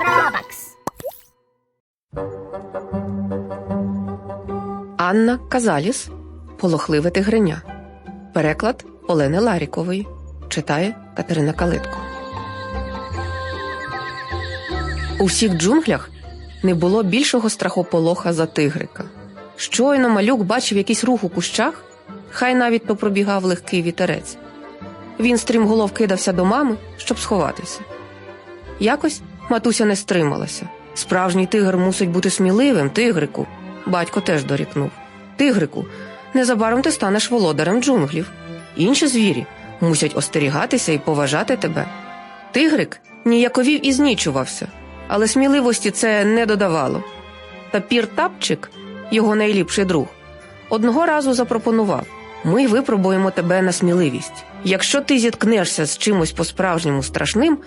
Робакс. Анна Казаліс Полохливе тигриня. Переклад Олени Ларікової. Читає Катерина Калитко. У всіх джунглях не було більшого страхополоха за тигрика. Щойно малюк бачив якийсь рух у кущах, хай навіть то пробігав легкий вітерець. Він стрімголов кидався до мами, щоб сховатися. Якось матуся не стрималася. Справжній тигр мусить бути сміливим, тигрику. Батько теж дорікнув. Тигрику, незабаром ти станеш володарем джунглів. Інші звірі мусять остерігатися і поважати тебе. Тигрик ніяковів і знічувався, але сміливості це не додавало. Тапір Тапчик, його найліпший друг, одного разу запропонував: ми випробуємо тебе на сміливість. Якщо ти зіткнешся з чимось по-справжньому страшним,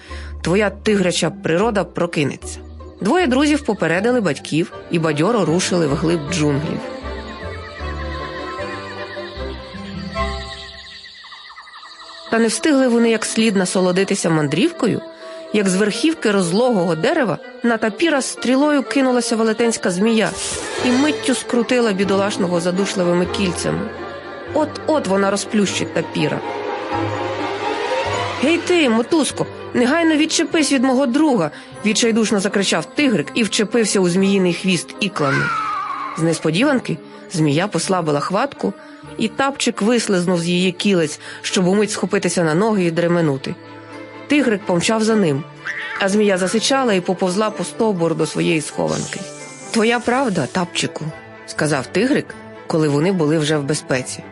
твоя тигряча природа прокинеться. Двоє друзів попередили батьків і бадьоро рушили вглиб джунглів. Та не встигли вони як слід насолодитися мандрівкою, як з верхівки розлогого дерева на тапіра стрілою кинулася велетенська змія і миттю скрутила бідолашного задушливими кільцями. От-от вона розплющить тапіра. Гей ти, мотузко, негайно відчепись від мого друга, відчайдушно закричав тигрик і вчепився у зміїний хвіст іклами. З несподіванки змія послабила хватку, і тапчик вислизнув з її кілець, щоб умить схопитися на ноги і дременути. Тигрик помчав за ним, а змія засичала і поповзла по стовбуру до своєї схованки. Твоя правда, тапчику, сказав тигрик, коли вони були вже в безпеці.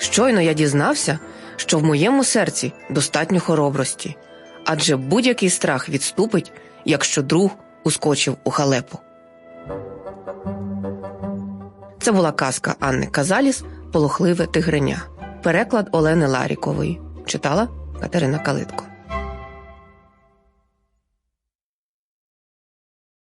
Щойно я дізнався, що в моєму серці достатньо хоробрості, адже будь-який страх відступить, якщо друг ускочив у халепу. Це була казка Анни Казаліс Полохливе тигриня. Переклад Олени Ларікової. Читала Катерина Калитко.